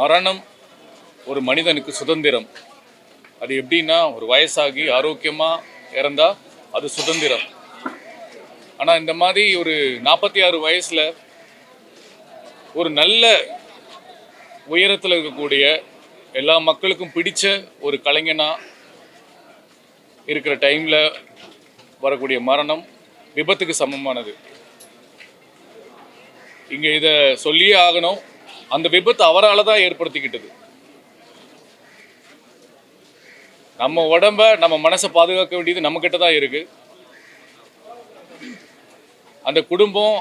மரணம் ஒரு மனிதனுக்கு சுதந்திரம். அது எப்படின்னா ஒரு வயசாகி ஆரோக்கியமாக இறந்தால் அது சுதந்திரம். ஆனால் இந்த மாதிரி ஒரு நாற்பத்தி ஆறு வயசில் ஒரு நல்ல உயரத்தில் இருக்கக்கூடிய எல்லா மக்களுக்கும் பிடிச்ச ஒரு கலைஞனாக இருக்கிற டைமில் வரக்கூடிய மரணம் விபத்துக்கு சமமானது. இங்கே இதை சொல்லியே ஆகணும். அந்த விபத்து அவரால் தான் ஏற்படுத்திக்கிட்டது. நம்ம உடம்ப நம்ம மனசை பாதுகாக்க வேண்டியது நம்மக்கிட்ட தான் இருக்கு. அந்த குடும்பம்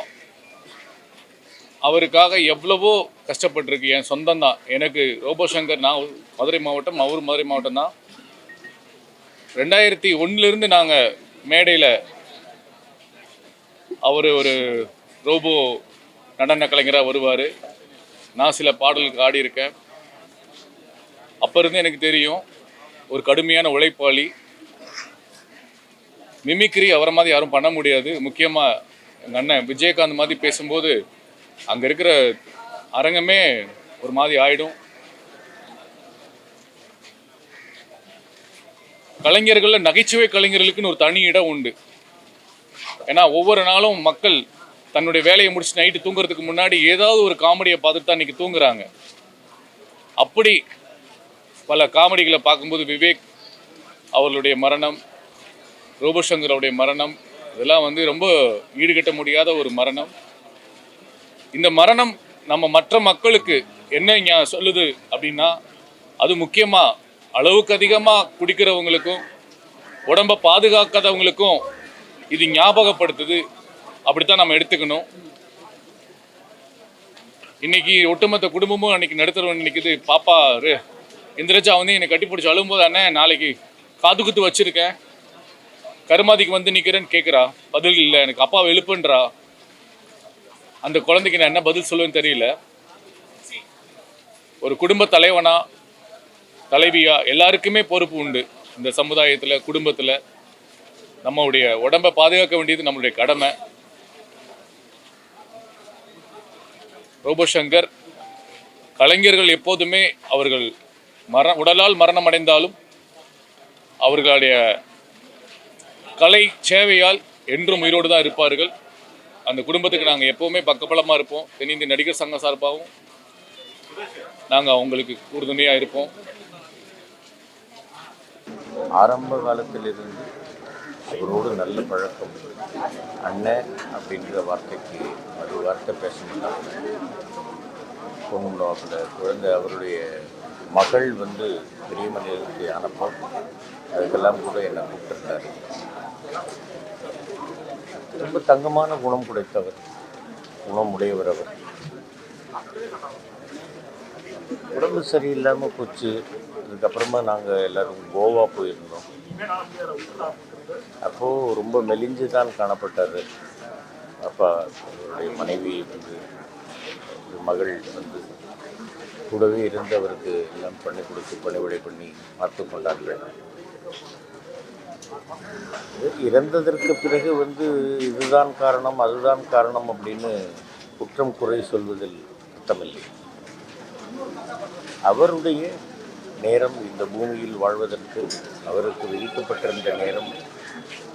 அவருக்காக எவ்வளவோ கஷ்டப்பட்டிருக்கு. என் சொந்தம் தான். எனக்கு ரோபோசங்கர் நான் மதுரை மாவட்டம் அவர் மதுரை மாவட்டம் தான். ரெண்டாயிரத்தி ஒன்றுலேருந்து நாங்கள் மேடையில் அவர் ஒரு ரோபோ நடன கலைஞராக வருவார். நான் சில பாடலுக்கு ஆடியிருக்கேன். அப்போ இருந்து எனக்கு தெரியும் ஒரு கடுமையான உழைப்பாளி. மிமிக்ரி அவரை மாதிரி யாரும் பண்ண முடியாது. முக்கியமாக எங்கள் அண்ணன் விஜயகாந்த் மாதிரி பேசும்போது அங்கே இருக்கிற அரங்கமே ஒரு மாதிரி ஆயிடும். கலைஞர்களில் நகைச்சுவை கலைஞர்களுக்குன்னு ஒரு தனி இடம் உண்டு. ஏன்னா ஒவ்வொரு நாளும் மக்கள் தன்னுடைய வேலையை முடிச்சு நைட்டு தூங்குறதுக்கு முன்னாடி ஏதாவது ஒரு காமெடியை பார்த்துட்டு தான் இன்னைக்கு தூங்குறாங்க. அப்படி பல காமெடிகளை பார்க்கும்போது விவேக் அவர்களுடைய மரணம் ரோபோசங்கர் அவருடைய மரணம் இதெல்லாம் வந்து ரொம்ப ஈடுகட்ட முடியாத ஒரு மரணம். இந்த மரணம் நம்ம மற்ற மக்களுக்கு என்ன ஞா- சொல்லுது அப்படின்னா அது முக்கியமாக அளவுக்கு அதிகமாக குடிக்கிறவங்களுக்கும் உடம்பை பாதுகாக்காதவங்களுக்கும் இது ஞாபகப்படுத்துது. அப்படித்தான் நம்ம எடுத்துக்கணும். இன்னைக்கு ஒட்டுமொத்த குடும்பமும் அன்னைக்கு நடுத்தரவன் நிற்குது பாப்பா ரே- இந்திரஜா வந்து என்னை கட்டி பிடிச்சி அழும்போது அண்ணன் நாளைக்கு காது குத்து வச்சிருக்கேன். கருமாதிக்கு வந்து நிற்கிறேன்னு கேட்குறா பதில் இல்லை எனக்கு அப்பாவை எழுப்புன்றா. அந்த குழந்தைக்கு நான் என்ன பதில் சொல்லுவேன்னு தெரியல. ஒரு குடும்ப தலைவனா தலைவியா எல்லாருக்குமே பொறுப்பு உண்டு. இந்த சமுதாயத்தில் குடும்பத்தில். நம்மளுடைய உடம்பை பாதுகாக்க வேண்டியது நம்மளுடைய கடமை. ரோபோசங்கர் கலைஞர்கள் எப்போதுமே அவர்கள் மர உடலால் மரணம் அடைந்தாலும் அவர்களுடைய கலை சேவையால் என்றும் உயிரோடு தான் இருப்பார்கள். அந்த குடும்பத்துக்கு நாங்கள் எப்போவுமே பக்கபலமாக இருப்போம். தென்னிந்திய நடிகர் சங்க சார்பாகவும் நாங்கள் அவங்களுக்கு உறுதுணையாக இருப்போம். ஆரம்ப காலத்திலிருந்து அவரோடு நல்ல பழக்கம். அண்ணன் அப்படின்ற வார்த்தைக்கு ஒரு வார்த்தை பேச மாட்டாங்க பொண்ணுலாப்பில் குழந்தை அவருடைய மகள் வந்து பெரிய மனிதனுக்கு அனுப்பம் அதுக்கெல்லாம் கூட என்னை கூப்பிட்டுருந்தார். ரொம்ப தங்கமான குணம் குடைத்தவர் குணம் உடையவர் அவர். உடம்பு சரியில்லாமல் போச்சு. அதுக்கப்புறமா நாங்கள் எல்லாரும் கோவா போயிருந்தோம். அப்போது ரொம்ப மெலிஞ்சு தான் காணப்பட்டார் அப்பா அவருடைய மனைவி வந்து மகள் வந்து கூடவே இருந்து அவருக்கு எல்லாம் பண்ணி கொடுத்து பணிவிடை பண்ணி பார்த்து கொண்டார்கள். இறந்ததற்கு பிறகு வந்து இதுதான் காரணம் அதுதான் காரணம் அப்படின்னு குற்றம் குறை சொல்வதில் அர்த்தமில்லை. அவருடைய நேரம் இந்த பூமியில் வாழ்வதற்கு அவருக்கு விதிக்கப்பட்டிருந்த நேரம்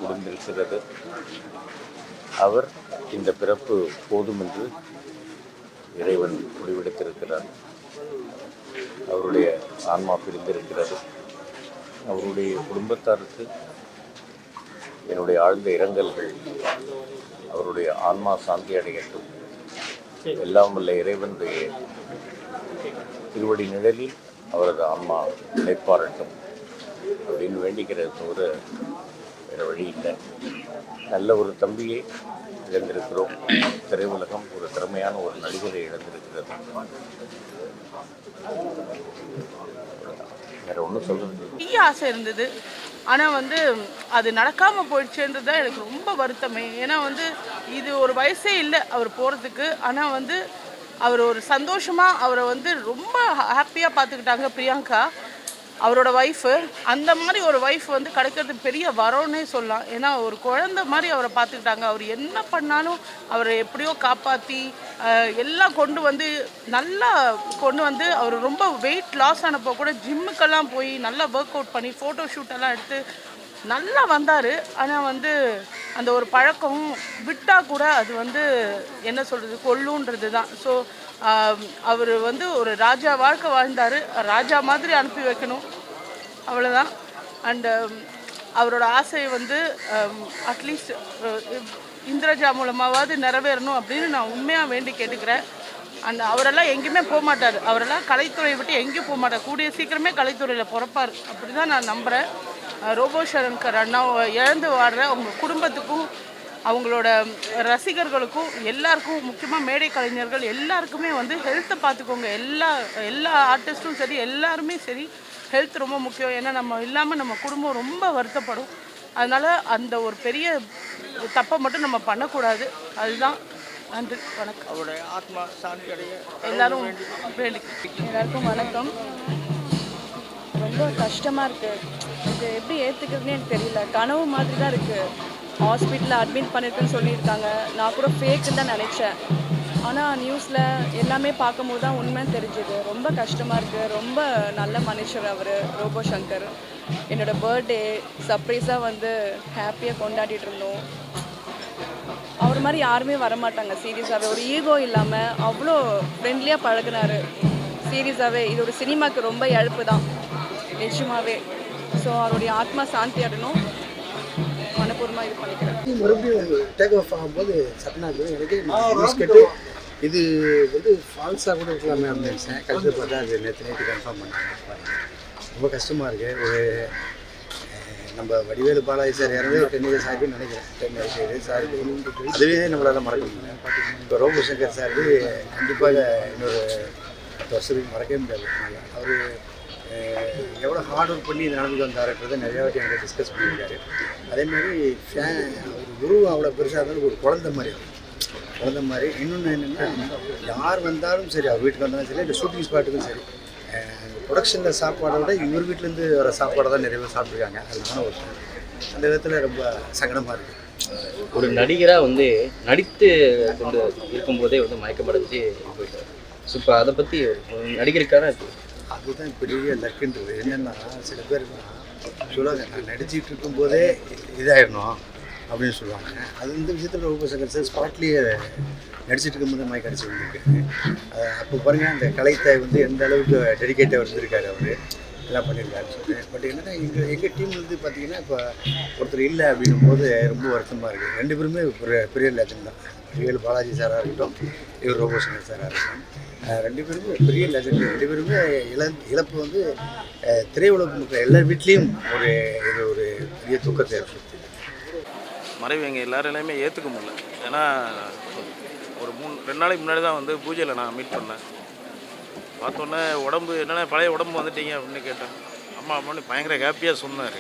முடிந்திருக்கிறது அவர் இந்த பிறப்பு போதும் என்று இறைவன் முடிவெடுத்திருக்கிறார். அவருடைய ஆன்மா பிரிந்திருக்கிறது. அவருடைய குடும்பத்தாருக்கு என்னுடைய ஆழ்ந்த இரங்கல்கள். அவருடைய ஆன்மா சாந்தி அடையட்டும். எல்லாம் உள்ள இறைவனுடைய திருவடி நிழலில் அவரது ஆன்மா நிலைப்பாரட்டும் அப்படின்னு வேண்டிக்கிறது தவிர வேறு வழி இல்லை நல்ல ஒரு தம்பியை இழந்திருக்கிறோம். திரையுலகம் ஒரு திறமையான ஒரு நடிகரை இழந்திருக்கிறது. வேற ஒன்றும் சொல்கிறது பெரிய ஆசை இருந்தது. ஆனால் வந்து அது நடக்காமல் போயிடுச்சுன்றது தான் எனக்கு ரொம்ப வருத்தமே. ஏன்னா வந்து இது ஒரு வயசே இல்லை அவர் போகிறதுக்கு ஆனால் வந்து அவர் ஒரு சந்தோஷமாக அவரை வந்து ரொம்ப ஹாப்பியாக பார்த்துக்கிட்டாங்க பிரியங்கா. அவரோட ஒய்ஃபு அந்த மாதிரி ஒரு ஒய்ஃப் வந்து கிடைக்கிறது பெரிய வரோன்னே சொல்லலாம். ஏன்னா ஒரு குழந்த மாதிரி அவரை பார்த்துக்கிட்டாங்க. அவர் என்ன பண்ணாலும் அவரை எப்படியோ காப்பாற்றி எல்லாம் கொண்டு வந்து நல்லா கொண்டு வந்து அவர் ரொம்ப வெயிட் லாஸ் ஆனப்போ கூட ஜிம்முக்கெல்லாம் போய் நல்லா ஒர்க் அவுட் பண்ணி ஃபோட்டோ ஷூட்டெல்லாம் எடுத்து நல்லா வந்தார். ஆனால் வந்து அந்த ஒரு பழக்கம் விட்டால் கூட அது வந்து என்ன சொல்கிறது கொல்லுன்றது தான் ஸோ அவர் வந்து ஒரு ராஜா வாழ்க்கை வாழ்ந்தார். ராஜா மாதிரி அனுப்பி வைக்கணும். அவ்வளோதான் அண்டு அவரோட ஆசையை வந்து அட்லீஸ்ட் இந்திரஜா மூலமாவது நிறைவேறணும் அப்படின்னு நான் உண்மையாக வேண்டி கேட்டுக்கிறேன். அண்ட் அவரெல்லாம் எங்கேயுமே போக மாட்டார். அவரெல்லாம் கலைத்துறையை விட்டு எங்கேயும் போக மாட்டார். கூடிய சீக்கிரமே கலைத்துறையில் பிறப்பார். அப்படி தான் நான் நம்புகிறேன் ரோபோ சரண்கர் அண்ணா இழந்து வாடுற அவங்க குடும்பத்துக்கும் அவங்களோட ரசிகர்களுக்கும் எல்லாருக்கும் முக்கியமாக மேடை கலைஞர்கள் எல்லாருக்குமே வந்து ஹெல்த்தை பார்த்துக்கோங்க. எல்லா எல்லா ஆர்டிஸ்ட்டும் சரி எல்லாருமே சரி ஹெல்த் ரொம்ப முக்கியம். ஏன்னா நம்ம இல்லாமல் நம்ம குடும்பம் ரொம்ப வருத்தப்படும். அதனால் அந்த ஒரு பெரிய தப்பை மட்டும் நம்ம பண்ணக்கூடாது. அதுதான். நன்றி. வணக்கம். அவருடைய ஆத்மா சாந்தி அடைய எல்லாரும் எல்லாருக்கும் வணக்கம். ரொம்ப கஷ்டமாக இருக்குது இது எப்படி ஏற்றுக்கிறதுனே எனக்கு தெரியல. கனவு மாதிரி தான் இருக்குது ஹாஸ்பிட்டலில் அட்மிட் பண்ணியிருக்குன்னு சொல்லியிருக்காங்க. நான் கூட ஃபேக்குன்னு தான் நினச்சேன். ஆனால் நியூஸில் எல்லாமே பார்க்கும்போது தான் உண்மைன்னு தெரிஞ்சுது. ரொம்ப கஷ்டமாக இருக்குது ரொம்ப நல்ல மனுஷர் அவர் ரோபோ சங்கர் என்னோடய பர்த்டே சர்ப்ரைஸாக வந்து ஹாப்பியாக கொண்டாடிட்டு இருந்தோம். அவர் மாதிரி யாருமே வரமாட்டாங்க சீரியஸாகவே ஒரு ஈகோ இல்லாமல் அவ்வளோ ஃப்ரெண்ட்லியாக பழகுனாரு. சீரியஸாகவே இது ஒரு சினிமாவுக்கு ரொம்ப இழப்பு தான். நிச்சயமாகவே ஸோ அவருடைய ஆத்மா சாந்தி அடணும் மனப்பூர்வமாக இது பண்ணிக்கிறேன். மறுபடியும் டேக் ஆஃப் ஆகும்போது சட்டனாக்கு எனக்கு நியூஸ் கேட்டு. இது வந்து ஃபால்ஸாக கூட இருக்கலாமே அப்படின்னு நினச்சேன். கடைசி பார்த்தா அது நேற்று நேற்று கன்ஃபார்ம் பண்ணாங்க. ரொம்ப கஷ்டமாக இருக்குது ஒரு நம்ம வடிவேலு பாலாஜி சார் இறந்து ஒரு டென் இயர்ஸ் ஆகின்னு நினைக்கிறேன். டென் இயர்ஸ் இயர்ஸ் சார் அதுவே நம்மளால் மறக்க முடியும் இப்போ ரோபு சங்கர் சார் கண்டிப்பாக இன்னொரு வருஷத்துக்கு மறக்கவே முடியாது. அவர் எவ்வளோ ஹார்ட் ஒர்க் பண்ணி இந்த நடந்துட்டு வந்தாருன்றதை நிறையா வாட்டி என்கிட்ட டிஸ்கஸ் பண்ணியிருக்காரு. அதே மாதிரி ஃபேன் ஒரு குருவும் அவ்வளோ பெருசாக இருந்தாலும் ஒரு குழந்தை மாதிரி அவர் குழந்தை மாதிரி. இன்னொன்று என்னென்னா யார் வந்தாலும் சரி அவர் வீட்டுக்கு வந்தாலும் சரி இல்லை ஷூட்டிங் ஸ்பாட்டுக்கும் சரி ப்ரொடக்ஷனில் சாப்பாடை விட இவர் வீட்டிலேருந்து வர சாப்பாடை தான் நிறைய பேர் சாப்பிட்ருக்காங்க அதனால ஒரு அந்த விதத்தில் ரொம்ப சங்கடமாக இருக்குது ஒரு நடிகராக வந்து நடித்து கொண்டு இருக்கும்போதே வந்து மயக்கமடைஞ்சு போயிட்டார். ஸோ இப்போ அதை பற்றி நடிகருக்கான அதுதான் பெரிய லக்குன்றது என்னென்னா சில பேர் சொல்லுவாங்க நான் நடிச்சிட்டு இருக்கும்போதே இதாயிடணும் அப்படின்னு சொல்லுவாங்க. அது இந்த விஷயத்தில் ரூபசங்கர் சார் ஸ்பாட்லேயே நடிச்சிட்டு இருக்கும்போது மாதிரி கிடச்சி வந்துருக்கு அப்போ பாருங்கள் அந்த கலைத்தாய் வந்து எந்த அளவுக்கு டெடிக்கேட்டாக இருந்திருக்காரு அவர். எல்லாம் பண்ணியிருக்காரு. சொல்லிட்டு பட் என்னன்னா எங்கள் எங்கள் டீம் வந்து பார்த்தீங்கன்னா இப்போ ஒருத்தர் இல்லை அப்படின்னும் போது ரொம்ப வருத்தமாக இருக்குது ரெண்டு பேருமே பெரிய பெரிய லெஜன் தான். ரியல் பாலாஜி சாராக இருக்கட்டும் இவர் ரோபோ சாராக இருக்கட்டும். ரெண்டு பேருமே பெரிய லெஜண்ட் ரெண்டு பேருமே இழ இழப்பு வந்து திரையுலக திரையுலகம் எல்லா வீட்லேயும் ஒரு இது ஒரு பெரிய தூக்கத்தை ஏற்படுத்தி. மறைவு எங்கள் எல்லாராலையுமே ஏற்றுக்க முடியல. ஏன்னா ஒரு மூணு ரெண்டு நாளைக்கு முன்னாடி தான் வந்து பூஜையில் நான் மீட் பண்ணேன். பார்த்தோன்னே உடம்பு என்னென்ன பழைய உடம்பு வந்துட்டீங்க அப்படின்னு கேட்டேன். அம்மா அம்மான்னு பயங்கர ஹாப்பியாக சொன்னார்.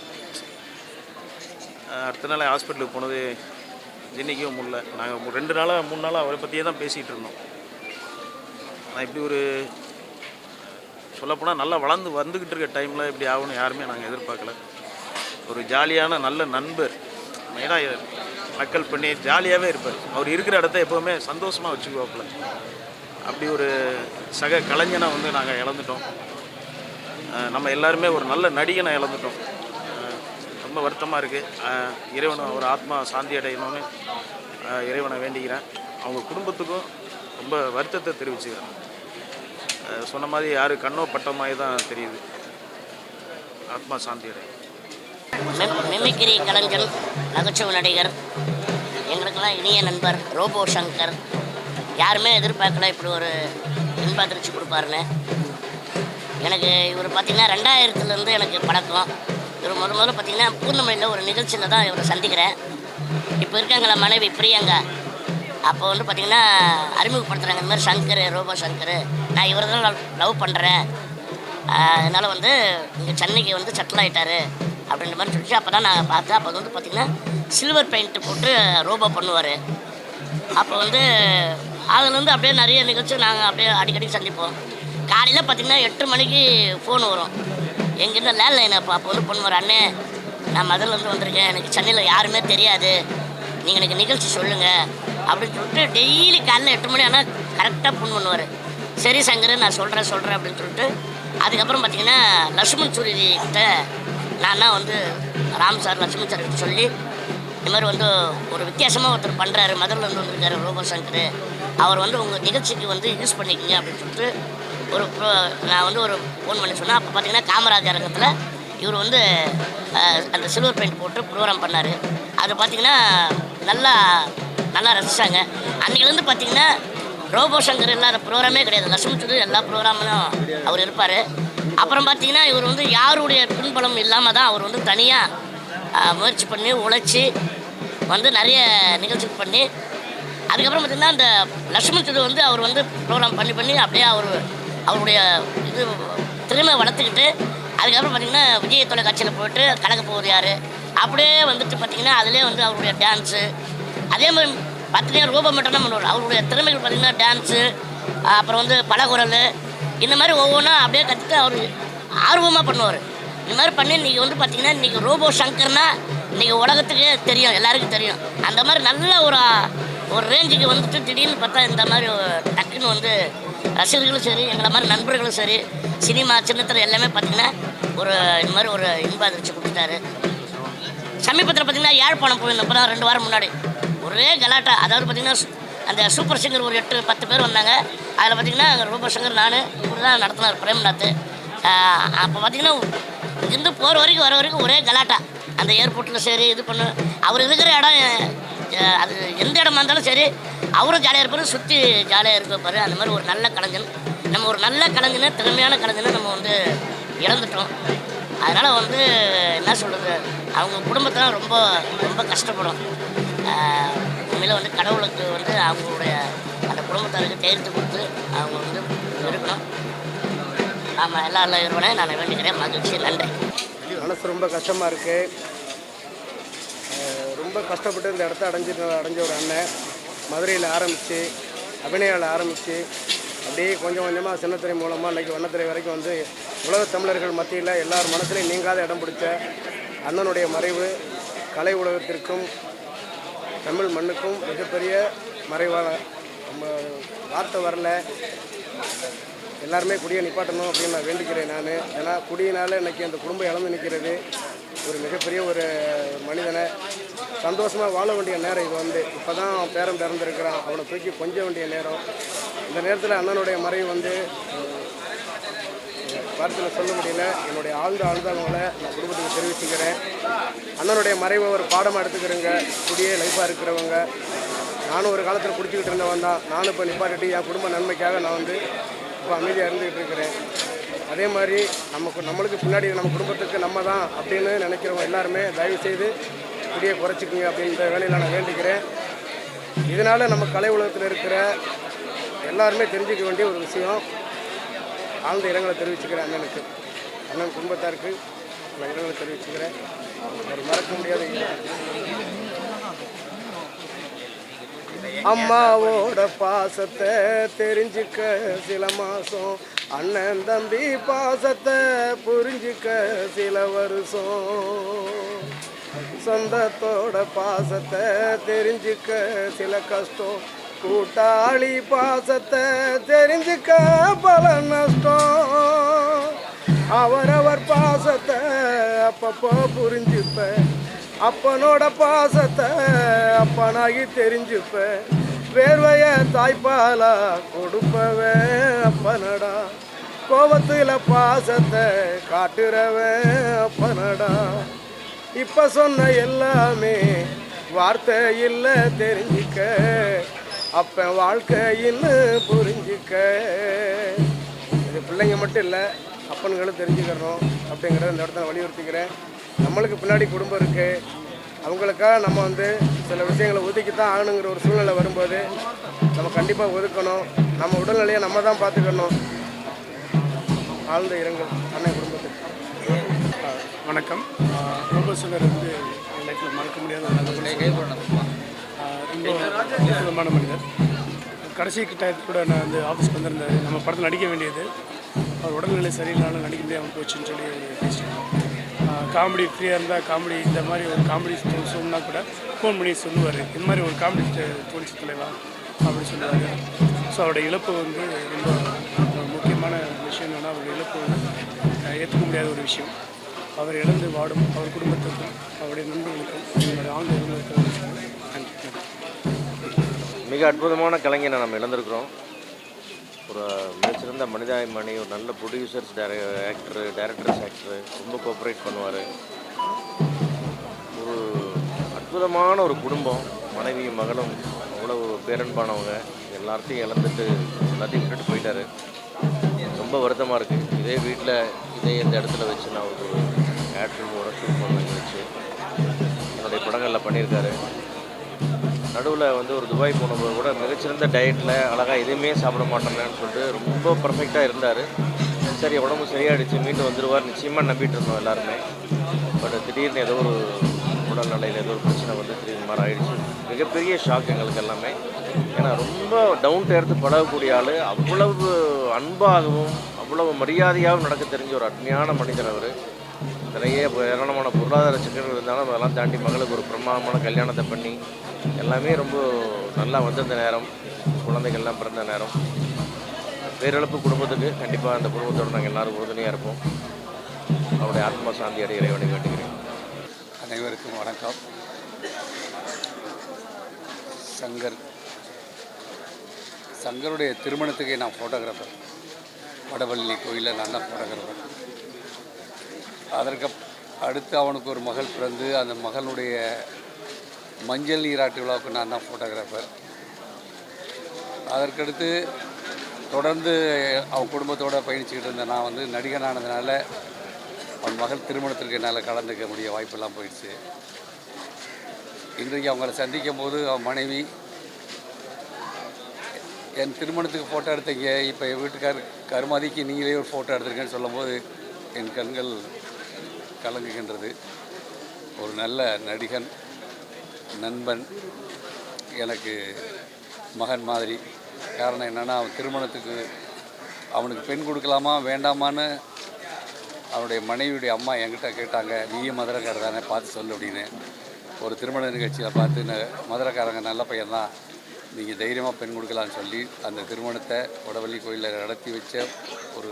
அடுத்த நாள் ஹாஸ்பிட்டலுக்கு போனது ஜின்னிக்கும் முடில நாங்கள் ரெண்டு நாளாக மூணு நாளாக அவரை பற்றியே தான் பேசிகிட்டு இருந்தோம். நான் இப்படி ஒரு சொல்லப்போனால் நல்லா வளர்ந்து வந்துக்கிட்டு இருக்க டைமில் இப்படி ஆகணும் யாருமே நாங்கள் எதிர்பார்க்கல. ஒரு ஜாலியான நல்ல நண்பர் மெயினாக மக்கள் பண்ணி ஜாலியாகவே இருப்பார். அவர் இருக்கிற இடத்த எப்போவுமே சந்தோஷமாக வச்சுக்குவாப்பில். அப்படி ஒரு சக கலைஞனை வந்து நாங்கள் இழந்துட்டோம். நம்ம எல்லாருமே ஒரு நல்ல நடிகனை இழந்துட்டோம். ரொம்ப வருத்தமாக இருக்குது இறைவனை ஒரு ஆத்மா சாந்தி அடையணும்னு இறைவனை வேண்டிக்கிறேன். அவங்க குடும்பத்துக்கும் ரொம்ப வருத்தத்தை தெரிவிச்சுக்கிறேன். சொன்ன மாதிரி யார் கண்ணோ பட்ட மாதிரி தான் தெரியுது. ஆத்மா சாந்தி அடையும். மிம்- கலைஞன் நகைச்சுவை நடிகர் எங்களுக்கெல்லாம் இனிய நண்பர் ரோபோ சங்கர். யாருமே எதிர்பார்க்கல இப்படி ஒரு இன்ப அதிர்ச்சி கொடுப்பாருன்னு. எனக்கு இவர் பார்த்தீங்கன்னா ரெண்டாயிரத்துலேருந்து எனக்கு பழக்கம். இவர் முதல் முதல்ல பார்த்தீங்கன்னா பூர்ணமையில் ஒரு நிகழ்ச்சியில் தான் இவரை சந்திக்கிறேன். இப்போ இருக்காங்களா மனைவி பிரியங்கா. அப்போ வந்து பார்த்தீங்கன்னா அறிமுகப்படுத்துகிறாங்க இந்த மாதிரி சங்கர் ரோபோ சங்கர். நான் இவரை தான் லவ் பண்ணுறேன் அதனால் வந்து இங்கே சென்னைக்கு வந்து செட்டில் ஆகிட்டார் அப்படின்ற மாதிரி சொல்லிச்சு. அப்போ தான் நான் பார்த்தேன். அப்போ வந்து பார்த்திங்கன்னா சில்வர் பெயிண்ட்டு போட்டு ரோபோ பண்ணுவார். அப்போ வந்து அதுலேருந்து அப்படியே நிறைய நிகழ்ச்சி நாங்கள் அப்படியே அடிக்கடி சந்திப்போம். காலையில் பார்த்திங்கன்னா எட்டு மணிக்கு ஃபோன் வரும். எங்கிட்ட லேண்ட்லைன் அப்போ அப்போ வந்து பொண்ணு ஒரு அண்ணே நான் மதுரிலேருந்து வந்திருக்கேன். எனக்கு சென்னையில் யாருமே தெரியாது. நீங்கள் எனக்கு நிகழ்ச்சி சொல்லுங்கள் அப்படின்னு சொல்லிட்டு டெய்லி காலைல எட்டு மணி ஆனால் கரெக்டாக ஃபோன் பண்ணுவார். சரி சங்கர் நான் சொல்கிறேன் சொல்கிறேன் அப்படின்னு சொல்லிட்டு அதுக்கப்புறம் பார்த்தீங்கன்னா லட்சுமண் சூரி கிட்ட நான் வந்து ராம் சார் லட்சுமண் சார் சொல்லி இது மாதிரி வந்து ஒரு வித்தியாசமாக ஒருத்தர் பண்ணுறாரு மதுரில் வந்து வந்துருக்காரு ரோபோ சங்கர் அவர் வந்து உங்கள் நிகழ்ச்சிக்கு வந்து யூஸ் பண்ணிக்கிங்க அப்படின்னு சொல்லிட்டு ஒரு ப்ரோ நான் வந்து ஒரு ஃபோன் பண்ணி சொன்னேன் அப்போ பார்த்தீங்கன்னா காமராஜ் அரங்கத்தில் இவர் வந்து அந்த சில்வர் பெயிண்ட் போட்டு ப்ரோக்ராம் பண்ணார். அது பார்த்தீங்கன்னா நல்லா நல்லா ரசிச்சாங்க. அன்றைக்கிலேருந்து பார்த்தீங்கன்னா ரோபோ சங்கர் இல்லாத ப்ரோக்ராமே கிடையாது. லட்சுமி சுடு எல்லா ப்ரோக்ராம்லையும் அவர் இருப்பார். அப்புறம் பார்த்தீங்கன்னா இவர் வந்து யாருடைய பின்பலம் இல்லாமல் தான் அவர் வந்து தனியாக முயற்சி பண்ணி உழைச்சி வந்து நிறைய நிகழ்ச்சி பண்ணி அதுக்கப்புறம் பார்த்திங்கன்னா அந்த லட்சுமண் சுடு வந்து அவர் வந்து ப்ரோக்ராம் பண்ணி பண்ணி அப்படியே அவர் அவருடைய இது திறமை வளர்த்துக்கிட்டு அதுக்கப்புறம் பார்த்திங்கன்னா விஜய் தொலைக்காட்சியில் போயிட்டு கலக்க போகுது யார் அப்படியே வந்துட்டு பார்த்திங்கன்னா அதிலே வந்து அவருடைய டான்ஸு அதே மாதிரி பார்த்திங்கன்னா ரூபம் மட்டும் தான் பண்ணுவார் அவருடைய திறமைகள் பார்த்தீங்கன்னா டான்ஸு அப்புறம் வந்து பலகுரல் இந்த மாதிரி ஒவ்வொன்றா அப்படியே கற்றுட்டு அவர் ஆர்வமாக பண்ணுவார். இந்த மாதிரி பண்ணி இன்றைக்கி வந்து பார்த்தீங்கன்னா இன்றைக்கி ரோபோ சங்கர்னா இன்றைக்கி உலகத்துக்கே தெரியும் எல்லாருக்கும் தெரியும். அந்த மாதிரி நல்ல ஒரு ஒரு ரேஞ்சுக்கு வந்துட்டு திடீர்னு பார்த்தா இந்த மாதிரி டக்குன்னு வந்து ரசிகர்களும் சரி எங்களை மாதிரி நண்பர்களும் சரி சினிமா சின்னத்தில் எல்லாமே பார்த்திங்கன்னா ஒரு இந்த மாதிரி ஒரு இன்ப அதிர்ச்சி கொடுத்துட்டாரு. சமீபத்தில் பார்த்தீங்கன்னா யாழ்ப்பாணம் போயிருந்தோம். இப்போ தான் ரெண்டு வாரம் முன்னாடி. ஒரே கலாட்டா. அதாவது பார்த்திங்கன்னா அந்த சூப்பர் சிங்கர் ஒரு எட்டு பத்து பேர் வந்தாங்க. அதில் பார்த்தீங்கன்னா ரூப சங்கர் நான் இப்படி தான் நடத்தினார் பிரேம்நாத். அப்போ பார்த்திங்கன்னா இருந்து போகிற வரைக்கும் வர வரைக்கும் ஒரே கலாட்டா. அந்த ஏர்போர்ட்டில் சரி இது பண்ணு. அவர் இருக்கிற இடம் அது எந்த இடமா இருந்தாலும் சரி அவரும் ஜாலியாக இருப்பார் சுற்றி ஜாலியாக இருப்பார். அந்த மாதிரி ஒரு நல்ல கலைஞன். நம்ம ஒரு நல்ல கலைஞனை திறமையான கலைஞனை நம்ம வந்து இழந்துட்டோம். அதனால் வந்து என்ன சொல்கிறது அவங்க குடும்பத்தெலாம் ரொம்ப ரொம்ப கஷ்டப்படும். உண்மையில் வந்து கடவுளுக்கு வந்து அவங்களுடைய அந்த குடும்பத்தாருக்கு தேர்த்து கொடுத்து அவங்க வந்து இருக்கணும். ஆமாம் எல்லா இருவனே நான் வேண்டிக்கிறேன். மகிழ்ச்சி நன்றி. மனசு ரொம்ப கஷ்டமாக இருக்குது ரொம்ப கஷ்டப்பட்டு இந்த இடத்த அடைஞ்சு அடைஞ்ச ஒரு அண்ணன். மதுரையில் ஆரம்பித்து அபிநயாவில் ஆரம்பித்து அப்படியே கொஞ்சம் கொஞ்சமாக சின்னத்திரை மூலமாக இன்றைக்கி வண்ணத்திரை வரைக்கும் வந்து உலக தமிழர்கள் மத்தியில் எல்லார் மனசுலையும் நீங்காத இடம் பிடிச்ச அண்ணனுடைய மறைவு கலை உலகத்திற்கும் தமிழ் மண்ணுக்கும் மிகப்பெரிய மறைவான நம்ம வார்த்தை வரல. எல்லாருமே குடியை நிப்பாட்டணும் அப்படின்னு நான் வேண்டிக்கிறேன் நான். ஏன்னா குடியினால் இன்றைக்கி அந்த குடும்பம் இழந்து நிற்கிறது ஒரு மிகப்பெரிய ஒரு மனிதனை சந்தோஷமாக வாழ வேண்டிய நேரம் இது வந்து. இப்போ தான் பேரன் பிறந்திருக்கிறான். அவனை தூக்கி கொஞ்ச வேண்டிய நேரம். இந்த நேரத்தில் அண்ணனுடைய மறைவு வந்து வார்த்தையில் சொல்ல முடியல. என்னுடைய ஆழ்ந்த ஆழ்ந்தவங்களை நான் குடும்பத்துக்கு தெரிவிச்சுக்கிறேன். அண்ணனுடைய மறைவை ஒரு பாடமாக எடுத்துக்கிறேங்க. குடியே லைஃபாக இருக்கிறவங்க. நானும் ஒரு காலத்தில் குடிச்சிக்கிட்டு இருந்தவன் தான் நானும் இப்போ நிப்பாட்டிட்டு என் குடும்ப நன்மைக்காக நான் வந்து இப்போ அமைதியாக இருந்துகிட்டு இருக்கிறேன். அதே மாதிரி நமக்கு நம்மளுக்கு பின்னாடி நம்ம குடும்பத்துக்கு நம்ம தான் அப்படின்னு நினைக்கிறவங்க எல்லாருமே தயவு செய்து குடியை குறைச்சிக்குங்க அப்படின்ற வேலையில் நான் வேண்டிக்கிறேன். இதனால் நம்ம கலை உலகத்தில் இருக்கிற எல்லாருமே தெரிஞ்சுக்க வேண்டிய ஒரு விஷயம். ஆழ்ந்த இரங்கலை தெரிவிச்சுக்கிறேன் அண்ணனுக்கு. அண்ணன் குடும்பத்தாருக்கு நான் இரங்கலை தெரிவிச்சுக்கிறேன். ஒரு மறக்க முடியாத அம்மாவோட பாசத்தை தெரிஞ்சுக்க சில மாசம் அண்ணன் தம்பி பாசத்தை புரிஞ்சுக்க சில வருஷம். சொந்தத்தோட பாசத்தை தெரிஞ்சுக்க சில கஷ்டம் கூட்டாளி பாசத்தை தெரிஞ்சுக்க பல நஷ்டம். அவரவர் பாசத்தை அப்பப்போ புரிஞ்சுப்பேன். அப்பனோட பாசத்தை அப்பனாகி தெரிஞ்சுப்பேன் வேர்வைய தாய்ப்பாலா கொடுப்பவன் அப்பனடா. கோபத்தில் பாசத்தை காட்டுறவன் அப்பனடா. இப்போ சொன்ன எல்லாமே வார்த்தை இல்லை தெரிஞ்சுக்க. அப்ப வாழ்க்கையின்னு புரிஞ்சுக்க. இது பிள்ளைங்க மட்டும் இல்லை அப்பன்களும் தெரிஞ்சுக்கிறணும் அப்படிங்கிறத இந்த இடத்துல வலியுறுத்திக்கிறேன். நம்மளுக்கு பின்னாடி குடும்பம் இருக்குது அவங்களுக்காக நம்ம வந்து சில விஷயங்களை ஒதுக்கி தான் ஆகணுங்கிற ஒரு சூழ்நிலை வரும்போது நம்ம கண்டிப்பாக ஒதுக்கணும். நம்ம உடல்நிலையை நம்ம தான் பார்த்துக்கணும். ஆழ்ந்த இரங்கல். அண்ணன் குடும்பத்துக்கு. வணக்கம். ரோபோசுகர் வந்து லைஃப்பில் மறக்க முடியாத ரொம்ப அற்புதமான மனிதர். கடைசி டயத்து கூட நான் வந்து ஆஃபீஸ்க்கு வந்திருந்தேன். நம்ம படத்தில் நடிக்க வேண்டியது. அவர் உடல்நிலை சரியில்லைனாலும் நடிக்க முடியாமல் போச்சுன்னு சொல்லி பேசிட்டு காமெடி ஃப்ரீயாக இருந்தால் காமெடி இந்த மாதிரி ஒரு காமெடி சொன்னா கூட ஃபோன் பண்ணி சொல்லுவார். இந்த மாதிரி ஒரு காமெடி தோணிச்சு தலைவா அப்படின்னு சொல்லுவார். ஸோ அவருடைய இழப்பு வந்து ரொம்ப முக்கியமான விஷயம் என்னென்னா அவருடைய இழப்பு வந்து ஏற்றுக்க முடியாத ஒரு விஷயம். அவர் இழந்து வாடும் அவர் குடும்பத்துக்கும் அவருடைய நண்பர்களுக்கும் என்னுடைய ஆழ்ந்த இருந்திருக்கிற நன்றி. மிக அற்புதமான கலைஞனை நம்ம இழந்திருக்கிறோம். ஒரு மிகச்சிறந்த மனிதாபிமானி ஒரு நல்ல ப்ரொடியூசர்ஸ் டேர ஆக்டரு டேரக்டர்ஸ் ஆக்டரு ரொம்ப கோஆப்ரேட் பண்ணுவார். ஒரு அற்புதமான ஒரு குடும்பம் மனைவியும் மகளும் அவ்வளவு பேரன்பானவங்க எல்லாத்தையும் இழந்துட்டு எல்லாத்தையும் விட்டுட்டு போயிட்டார். ரொம்ப வருத்தமாக இருக்குது இதே வீட்டில் இதே இந்த இடத்துல வச்சு நான் ஒரு ஆக்டர் ஃபில்மோட ஷூட் பண்ண வச்சு என்னுடைய படங்களில் பண்ணியிருக்காரு. நடுவில் வந்து ஒரு துபாய் போனபோது கூட மிகச்சிறந்த டயட்டில் அழகாக எதுவுமே சாப்பிட மாட்டேன்னு சொல்லிட்டு ரொம்ப பர்ஃபெக்டாக இருந்தார். சரி உடம்பு சரியாயிடுச்சு மீண்டும் வந்துடுவார் நிச்சயமாக நம்பிட்டு இருந்தோம் எல்லாருமே. பட் திடீர்னு ஏதோ ஒரு உடல்நிலையில் ஏதோ ஒரு பிரச்சனை வந்து திடீர்னு மாதிரி ஆயிடுச்சு மிகப்பெரிய ஷாக் எங்களுக்கு எல்லாமே. ஏன்னா ரொம்ப டவுன் டேர்த்து பழகக்கூடிய ஆள் அவ்வளவு அன்பாகவும் அவ்வளவு மரியாதையாகவும் நடக்க தெரிஞ்ச ஒரு அருமையான மனிதர் அவர். நிறைய ஏராளமான பொருளாதார சிக்கல்கள் இருந்தாலும் அதெல்லாம் தாண்டி மகளுக்கு ஒரு பிரமாதமான கல்யாணத்தை பண்ணி எல்லாமே ரொம்ப நல்லா வந்திருந்த நேரம் குழந்தைகள்லாம் பிறந்த நேரம். பேரிழப்பு குடும்பத்துக்கு கண்டிப்பாக அந்த குடும்பத்தோடு நாங்கள் எல்லாரும் உறுதுணையாக இருப்போம். அவருடைய ஆத்மா சாந்தி அடைய இறைவனை வேண்டுகிறேன். அனைவருக்கும் வணக்கம். சங்கர் சங்கருடைய திருமணத்துக்கு நான் ஃபோட்டோகிராஃபர் வடவள்ளி கோயிலில் நான் தான் ஃபோட்டோகிராஃபர் அதற்கு அடுத்து அவனுக்கு ஒரு மகள் பிறந்து அந்த மகளுடைய மஞ்சள் நீராட்டு விழாவுக்கு நான் தான் ஃபோட்டோகிராஃபர் அதற்கடுத்து தொடர்ந்து அவன் குடும்பத்தோடு பயணிச்சுக்கிட்டு இருந்த நான் வந்து நடிகனானதுனால அவன் மகள் திருமணத்திற்கு என்னால் கலந்துக்க முடிய வாய்ப்பெல்லாம் போயிடுச்சு. இன்றைக்கு அவங்கள சந்திக்கும் போது அவன் மனைவி என் திருமணத்துக்கு ஃபோட்டோ எடுத்தீங்க. இப்போ என் வீட்டுக்கார் கருமாதிக்கு நீங்களே ஒரு ஃபோட்டோ எடுத்திருக்கேன்னு சொல்லும்போது என் கண்கள் கலங்குகின்றது. ஒரு நல்ல நடிகன் நண்பன் எனக்கு மகன் மாதிரி. காரணம் என்னென்னா அவன் திருமணத்துக்கு அவனுக்கு பெண் கொடுக்கலாமா வேண்டாமான்னு அவனுடைய மனைவியுடைய அம்மா என்கிட்ட கேட்டாங்க. நீயும் மதுரைக்காரர் தானே பார்த்து சொல்லு அப்படின்னு. ஒரு திருமண நிகழ்ச்சியில் பார்த்து மதுரைக்காரங்க நல்ல பையன்தான். நீங்கள் தைரியமாக பெண் கொடுக்கலான்னு சொல்லி அந்த திருமணத்தை வடவள்ளி கோயிலில் நடத்தி வச்ச ஒரு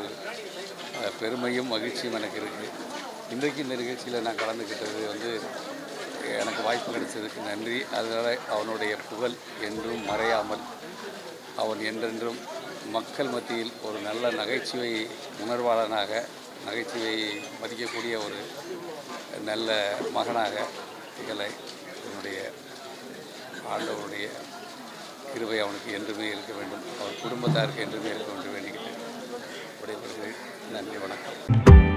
பெருமையும் மகிழ்ச்சியும் எனக்கு இருக்குது இன்றைக்கு இந்த நிகழ்ச்சியில் நான் கலந்துக்கிட்டது வந்து எனக்கு வாய்ப்பு கிடைச்சதுக்கு நன்றி. அதனால் அவனுடைய புகழ் என்றும் மறையாமல் அவன் என்றென்றும் மக்கள் மத்தியில் ஒரு நல்ல நகைச்சுவை உணர்வாளனாக நகைச்சுவை மதிக்கக்கூடிய ஒரு நல்ல மகனாக திகழை என்னுடைய ஆண்டவருடைய கிருபை அவனுக்கு என்றுமே இருக்க வேண்டும். அவர் குடும்பத்தாருக்கு என்றுமே இருக்க வேண்டும் வேண்டிக்கிட்டு விடைபெறுகிறேன். நன்றி வணக்கம்.